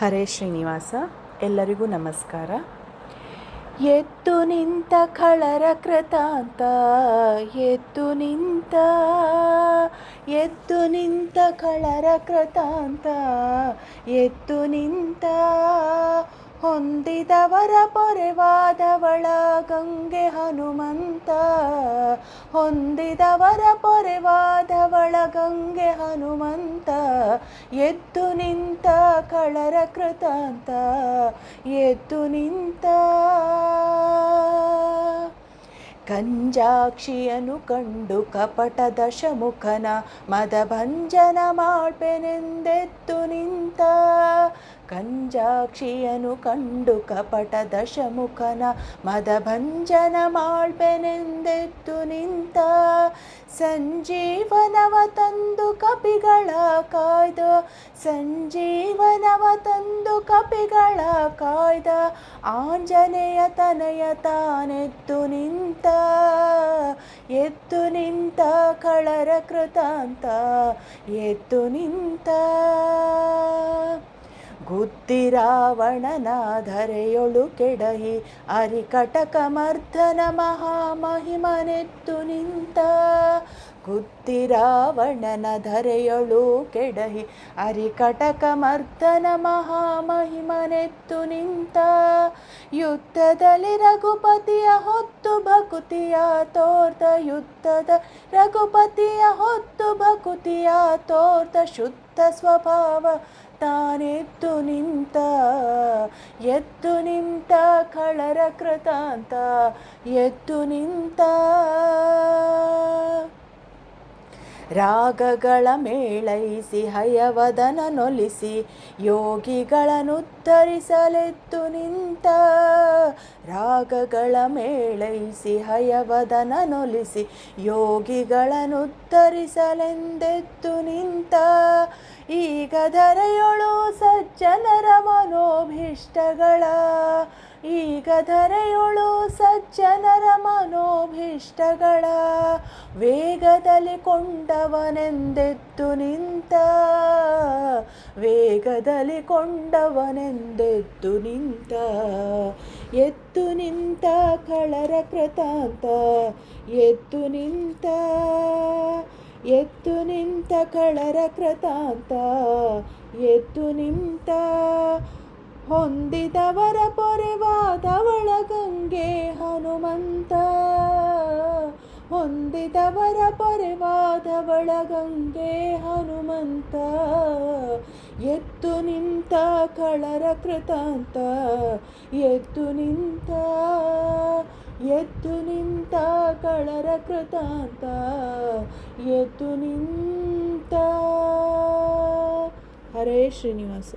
ಹರೇ ಶ್ರೀನಿವಾಸ, ಎಲ್ಲರಿಗೂ ನಮಸ್ಕಾರ. ಎತ್ತು ನಿಂತ ಖಳರ ಕೃತಾಂತ ಎತ್ತು ನಿಂತ ಎತ್ತು ನಿಂತ ಖಳರ ಕೃತಾಂತ ಎತ್ತು ನಿಂತ ಹೊಂದಿದವರ ಪೊರೆವಾದವಳ ಗಂಗೆ ಹನುಮಂತ. ಹೊಂದಿದವರ ಪೊರೆವಾದವಳ ಗಂಗೆ ಹನುಮಂತ. ಎದ್ದು ನಿಂತ ಕಳರ ಕೃತಾಂತ, ಎದ್ದು ನಿಂತ. ಕಂಜಾಕ್ಷಿಯನು ಕಂಡು ಕಪಟ ದಶಮುಖನ ಮದಭಂಜನ ಮಾಡ್ಬೆನೆಂದೆದ್ದು ನಿಂತ. ಕಂಜಾಕ್ಷಿಯನು ಕಂಡು ಕಪಟ ದಶಮುಖನ ಮದಭಂಜನ ಮಾಡ್ಬೆನೆಂದೆದ್ದು ನಿಂತ. ಸಂಜೀವನವ ತಂದು ಕಪಿಗಳ ಕಾಯ್ದ, ಸಂಜೀವನವ ತಂದು ಕಪಿಗಳ ಕಾಯ್ದ, ಆಂಜನೇಯ ತನಯ ತಾನೆದ್ದು ನಿಂತ. ಎದ್ದು ನಿಂತ ಕಳರ ಕೃತಾಂತ ಎದ್ದು ನಿಂತ. ಗುದ್ದಿ ರಾವಣನ ಧರೆಯೊಳು ಕೆಡಹಿ ಅರಿಕಟಕ ಮರ್ಧನ ಮಹಾಮಹಿಮನೆತ್ತು ನಿಂತ ಗುದ್ದಿ ರಾವಣನ ಧರೆಯೊಳು ಕೆಡಹಿ, ಅರಿಕಟಕ ಮರ್ದನ ಮಹಾಮಹಿಮನೆತ್ತು ನಿಂತ. ಯುದ್ಧದಲ್ಲಿ ರಘುಪತಿಯ ಹೊತ್ತು ಭಕುತಿಯ ತೋರ್ದ, ಯುದ್ಧದ ರಘುಪತಿಯ ಹೊತ್ತು ಭಕುತಿಯ ತೋರ್ದ ಶುದ್ಧ ಸ್ವಭಾವ ತಾನೆದ್ದು ನಿಂತ. ಎದ್ದು ನಿಂತ ಕಳರ ಕೃತಾಂತ ಎದ್ದು ನಿಂತ. ರಾಗಗಳ ಮೇಳೈಸಿ ಹಯವದನ ನೊಲಿಸಿ ಯೋಗಿಗಳನ್ನುತ್ತರಿಸಲೆತ್ತು ನಿಂತ ರಾಗಗಳ ಮೇಳೈಸಿ ಹಯವದನ ನೊಲಿಸಿ ಯೋಗಿಗಳನ್ನುತ್ತರಿಸಲೆಂದೆತ್ತು ನಿಂತ ಈಗ ಧರೆಯೊಳು ಸಜ್ಜನರ ಮನೋಭೀಷ್ಟಗಳ ಈಗ ಧರೆಯೊಳು ಸಜ್ಜನರ ಮನೋಭೀಷ್ಟಗಳ ವೇಗದಲ್ಲಿ ಕೊಂಡವನೆಂದೆದ್ದು ನಿಂತ, ವೇಗದಲ್ಲಿ ಕೊಂಡವನೆಂದೆದ್ದು ನಿಂತ, ಎದ್ದು ನಿಂತ ಕಳರ ಕೃತಾಂತ, ಎದ್ದು ನಿಂತ ಎದ್ದು ನಿಂತ ಕಳರ ಕೃತಾಂತ, ಎದ್ದು ನಿಂತ ಹೊಂದಿದವರ ಪೊರೆವಾದವಳ ಗಂಗೆ ಹನುಮಂತ. ಹೊಂದಿದವರ ಪೊರೆವಾದವಳ ಗಂಗೆ ಹನುಮಂತ. ಎತ್ತು ನಿಂತ ಕಳರ ಕೃತಾಂತ, ಎದ್ದು ನಿಂತ ಎದ್ದು ನಿಂತ ಕಳರ ಕೃತಾಂತ, ಎದ್ದು ನಿಂತ. ಹರೇ ಶ್ರೀನಿವಾಸ.